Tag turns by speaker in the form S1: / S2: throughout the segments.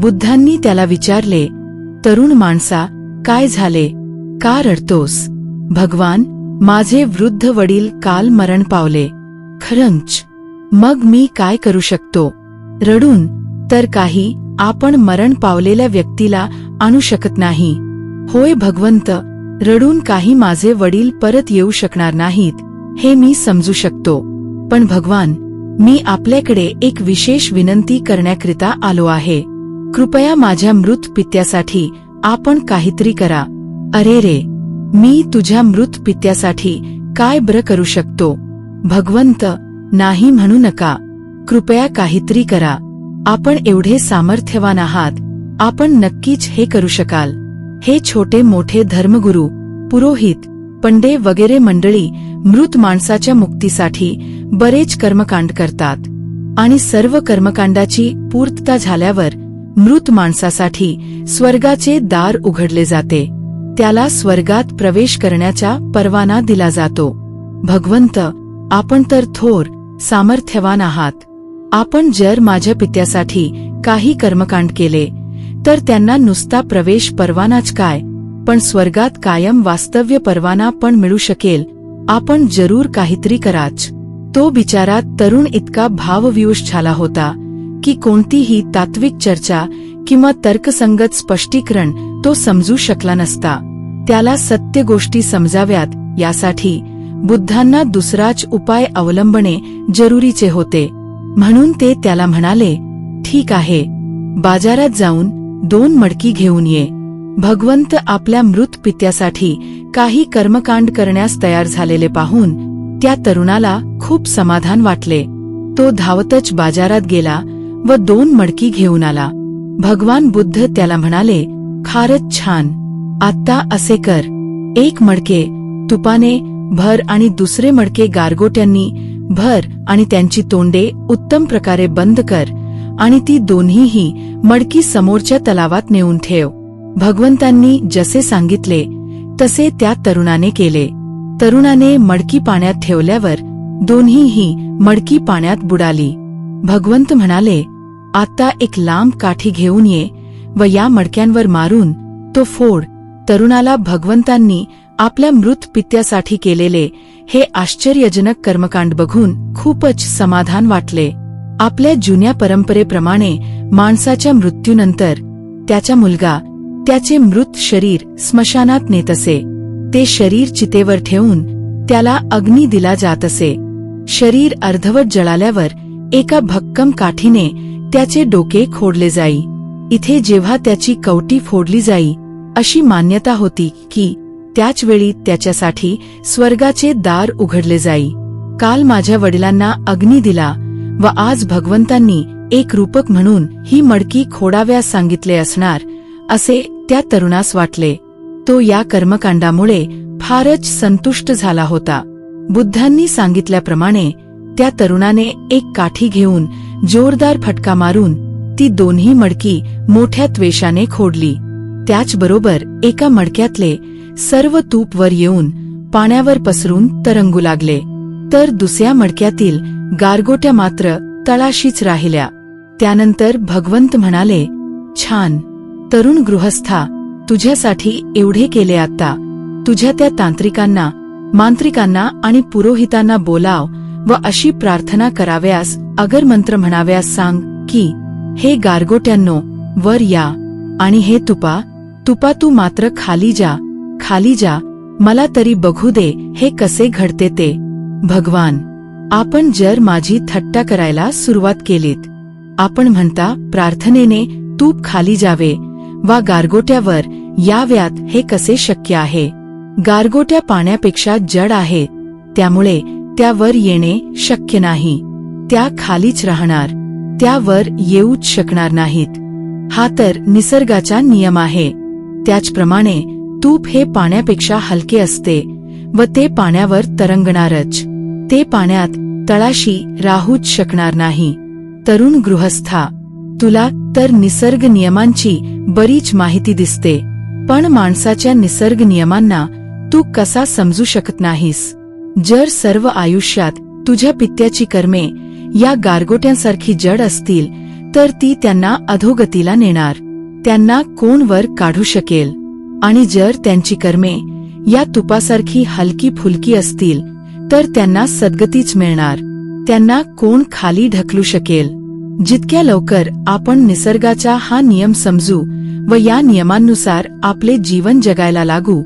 S1: बुद्धांनी त्याला विचारले तरुण माणसा काय झाले? का रडतोस? भगवान माझे वृद्ध वडील काल मरण पावले. खरंच. मग मी काय करू शकतो? रडून तर काही आपण मरण पावलेल्या व्यक्तीला आणू शकत नाही. होय भगवंत रडून काही माझे वडील परत येऊ शकणार नाहीत हे मी समजू शकतो. पण भगवान मी आपल्याकडे एक विशेष विनंती करण्याकरिता आलो आहे. कृपया माझ्या मृत पित्यासाठी आपण काहीतरी करा. अरे रे मी तुझ्या मृत पित्यासाठी काय बर करू शकतो? भगवंत नाही म्हणू नका. कृपया काहीतरी करा. आपण एवढे सामर्थ्यवान आहात. आपण नक्कीच हे करू शकाल. हे छोटे मोठे धर्मगुरू पुरोहित पंडे वगैरे मंडळी मृत माणसाच्या मुक्तीसाठी बरेच कर्मकांड करतात. आणि सर्व कर्मकांडाची पूर्तता झाल्यावर मृत माणसासाठी स्वर्गाचे दार उघडले जाते. त्याला स्वर्गात प्रवेश करण्याचा परवाना दिला जातो. भगवंत आपण तर थोर सामर्थ्यवान आहात. आपण जर माझ्या पित्यासाठी काही कर्मकांड केले तर त्यांना नुसता प्रवेश परवानाच काय? पण स्वर्गात कायम वास्तव्य परवाना पण मिळू शकेल. आपण जरूर काहीतरी कराच. तो बिचारा तरुण इतका भावविवश झाला होता. की कोणतीही तात्विक चर्चा किंवा तर्कसंगत स्पष्टीकरण तो समजू शकला नसता. त्याला सत्य गोष्टी समजाव्यात यासाठी बुद्धांना दुसराच उपाय अवलंबणे जरुरीचे होते. म्हणून ते त्याला म्हणाले ठीक आहे. बाजारात जाऊन दोन मडकी घेऊन ये. भगवंत आपल्या मृत पित्यासाठी काही कर्मकांड करण्यास तयार झालेले पाहून त्या तरुणाला खूप समाधान वाटले. तो धावतच बाजारात गेला व दोन मडकी घेऊन आला. भगवान बुद्ध त्याला म्हणाले खारच छान. आत्ता असे कर. एक मडके तुपाने भर आणि दुसरे मडके गारगोट्यांनी भर आणि त्यांची तोंडे उत्तम प्रकारे बंद कर आणि ती दोन्हीही मडकी समोरच्या तलावात नेऊन ठेव. भगवंतांनी जसे सांगितले तसे त्या तरुणाने केले. तरुणाने मडकी पाण्यात ठेवल्यावर दोन्हीही मडकी पाण्यात बुडाली. भगवंत म्हणाले आता एक लांब काठी घेऊन ये व या मडक्यांवर मारून तो फोड तरुणाला भगवंतांनी आपल्या मृत पित्यासाठी केलेले हे आश्चर्यजनक कर्मकांड बघून खूपच समाधान वाटले. आपल्या जुन्या परंपरेप्रमाणे माणसाच्या मृत्यूनंतर त्याचा मुलगा त्याचे मृत शरीर स्मशानात नेत असे ते शरीर चितेवर ठेवून त्याला अग्नी दिला जात असे शरीर अर्धवट जळाल्यावर एका भक्कम काठीने त्याचे डोके खोडले जाई. इथे जेव्हा त्याची कवटी फोडली जाई अशी मान्यता होती की त्याच वेळी त्याच्यासाठी स्वर्गाचे दार उघडले जाई. काल माझ्या वडिलांना अग्नी दिला व आज भगवंतांनी एक रूपक म्हणून ही मडकी खोडाव्यास सांगितले असणार असे त्या तरुणास वाटले. तो या कर्मकांडामुळे फारच संतुष्ट झाला होता. बुद्धांनी सांगितल्याप्रमाणे त्या तरुणाने एक काठी घेऊन जोरदार फटका मारून ती दोन्ही मडकी मोठ्या त्वेषाने खोडली. त्याचबरोबर एका मडक्यातले सर्व तूप वर येऊन पाण्यावर पसरून तरंगू लागले. तर दुसऱ्या मडक्यातील गारगोट्या मात्र तळाशीच राहिल्या. त्यानंतर भगवंत म्हणाले छान. तरुण गृहस्था तुझ्यासाठी एवढे केले आता. तुझ्या त्या तांत्रिकांना मांत्रिकांना आणि पुरोहितांना बोलाव. व अशी प्रार्थना कराव्यास अगर मंत्र म्हणाव्यास सांग की हे गारगोट्यांनो वर या. आणि हे तुपा तुपा तू मात्र खाली जा खाली जा. मला तरी बघू दे हे कसे घडते ते. भगवान आपण जर माझी थट्टा करायला सुरुवात केलीत. आपण म्हणता प्रार्थनेने तूप खाली जावे. वा गारगोट्यावर याव्यात हे कसे शक्य आहे. गारगोट्या पाण्यापेक्षा जड आहे. त्यामुळे त्यावर येणे शक्य नाही. त्या खालीच राहणार. त्यावर येऊच शकणार नाहीत. हा तर निसर्गाचा नियम आहे. त्याचप्रमाणे तूप हे पाण्यापेक्षा हलके असते व ते पाण्यावर तरंगणारच. ते पाण्यात तळाशी राहूच शकणार नाही. तरुण गृहस्था तुला तर निसर्ग नियमांची बरीच माहिती दिसते. पण माणसाच्या निसर्ग नियमांना तू कसा समजू शकत नाहीस? जर सर्व आयुष्यात तुझ्या पित्याची कर्मे या गारगोट्यांसारखी जड असतील तर ती त्यांना अधोगतीला नेणार. त्यांना कोण वर काढू शकेल? आणि जर त्यांची कर्मे या तुपासारखी हलकी फुलकी असतील तर त्यांना सद्गतीच मिळणार. त्यांना कोण खाली ढकलू शकेल? जितक्या लवकर आपण निसर्गाचा हा नियम समजू व या नियमांनुसार आपले जीवन जगायला लागू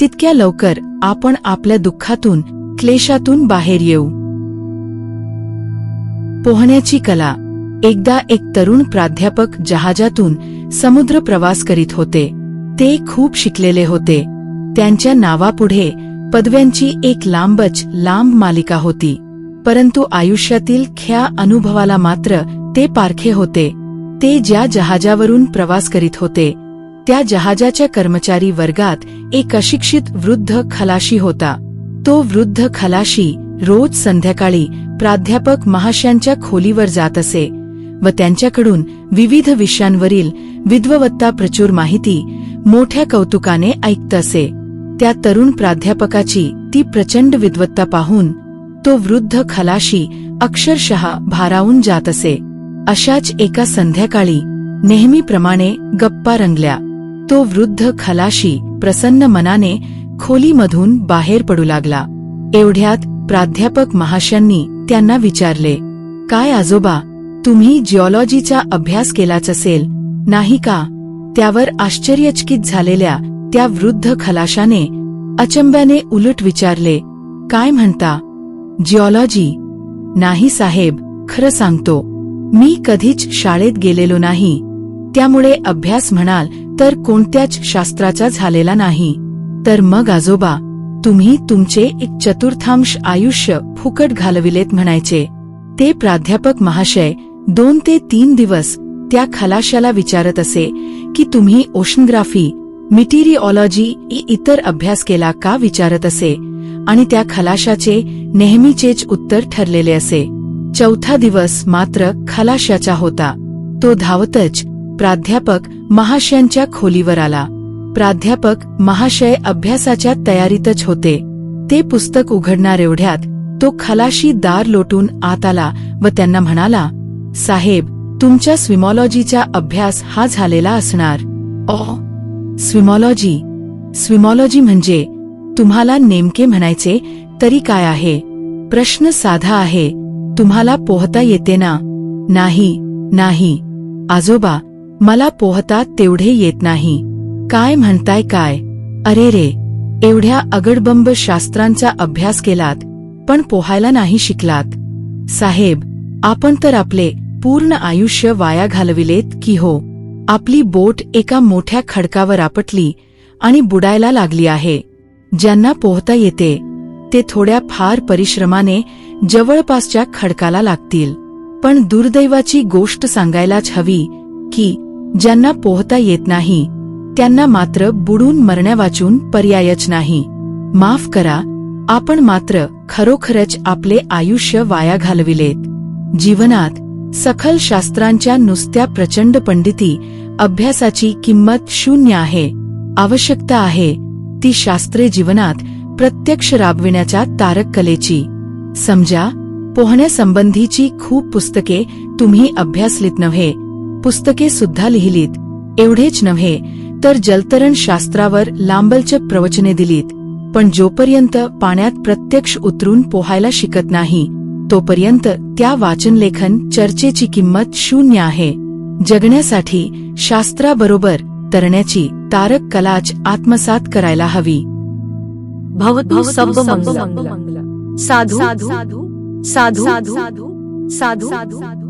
S1: तितक्या लवकर आपण आपल्या दुःखातून क्लेशातून बाहेर येऊ. पोहण्याची कला. एकदा एक तरुण प्राध्यापक जहाजातून समुद्र प्रवास करीत होते. ते खूप शिकलेले होते. त्यांच्या नावापुढे पदव्यांची एक लांबच लांब मालिका होती. परंतु आयुष्यातील ख्या अनुभवाला मात्र ते पारखे होते. ते ज्या जहाजावरून प्रवास करीत होते त्या जहाजाच्या कर्मचारी वर्गात एक अशिक्षित वृद्ध खलाशी होता. तो वृद्ध खलाशी रोज संध्याकाळी प्राध्यापक महाशयांच्या खोलीवर जात असे व त्यांच्याकडून विविध विषयांवरील विद्ववत्ता प्रचूर माहिती मोठ्या कौतुकाने ऐकत असे. त्या तरुण प्राध्यापकाची ती प्रचंड विद्वत्ता पाहून तो वृद्ध खलाशी अक्षरशः भारावून जात असे. अशाच एका संध्याकाळी नेहमीप्रमाणे गप्पा रंगल्या. तो वृद्ध खलाशी प्रसन्न मनाने खोलीमधून बाहेर पडू लागला. एवढ्यात प्राध्यापक महाशयांनी त्यांना विचारले काय आजोबा तुम्ही जिओलॉजीचा अभ्यास केलाच असेल नाही का? त्यावर आश्चर्यचकित झालेल्या त्या वृद्ध खलाशाने अचंब्याने उलट विचारले काय म्हणता? जिओलॉजी नाही साहेब खरं सांगतो मी कधीच शाळेत गेलेलो नाही. त्यामुळे अभ्यास म्हणाल तर कोणत्याच शास्त्राचा झालेला नाही. तर मग आजोबा तुम्ही तुमचे एक चतुर्थांश आयुष्य फुकट घालविलेत म्हणायचे. ते प्राध्यापक महाशय दोन ते तीन दिवस त्या खलाशाला विचारत असे की तुम्ही ओशनग्राफी मिटिरिओलॉजी इ इतर अभ्यास केला का? विचारत असे. आणि त्या खलाशाचे नेहमीचेच उत्तर ठरलेले असे. चौथा दिवस मात्र खलाशाचा होता. तो धावतच प्राध्यापक महाशयांच्या खोलीवर आला. प्राध्यापक महाशय अभ्यासाच्या तयारीतच होते. ते पुस्तक उघडणार एवढ्यात तो खलाशी दार लोटून आत आला व त्यांना म्हणाला साहेब तुमच्या स्विमॉलॉजीचा अभ्यास हा झालेला असणार. ओ स्विमॉलॉजी? स्विमॉलॉजी म्हणजे तुम्हाला नेमके म्हणायचे तरी काय आहे? प्रश्न साधा आहे. तुम्हाला पोहता येते ना? नाही नाही. आजोबा मला पोहता तेवढे येत नाही. काय म्हणताय काय? अरे रे एवढ्या अगडबंब शास्त्रांचा अभ्यास केलात पण पोहायला नाही शिकलात. साहेब आपण तर आपले पूर्ण आयुष्य वाया घालविलेत की हो. आपली बोट एका मोठ्या खडकावर आपटली आणि बुडायला लागली आहे. ज्यांना पोहता येते ते थोड्या फार परिश्रमाने जवळपासच्या खडकाला लागतील. पण दुर्दैवाची गोष्ट सांगायलाच हवी की ज्यांना पोहता येत नाही त्यांना मात्र बुडून मरण्यावाचून पर्यायच नाही. माफ करा आपण मात्र खरोखरच आपले आयुष्य वाया घालविलेत. जीवनात सखल शास्त्रांच्या नुसत्या प्रचंड पंडिती अभ्यासाची किंमत शून्य आहे. आवश्यकता आहे ती शास्त्रे जीवनात प्रत्यक्ष राबविण्याच्या तारक कलेची समजा पोहण्यासंबंधीची खूप पुस्तके तुम्ही अभ्यासलीत नव्हे. पुस्तके सुद्धा लिहिलीत एवढेच नव्हे तर जलतरण शास्त्रावर लांबलचक प्रवचने दिलीत पण जोपर्यंत पाण्यात प्रत्यक्ष उतरून पोहायला शिकत नाही तोपर्यंत त्या वाचनलेखन चर्चेची किंमत शून्य आहे जगण्यासाठी शास्त्राबरोबर तरण्याची तारक कलाच आत्मसात करायला हवी
S2: भवतु सब मंगल साधु साधु साधु साधु साधु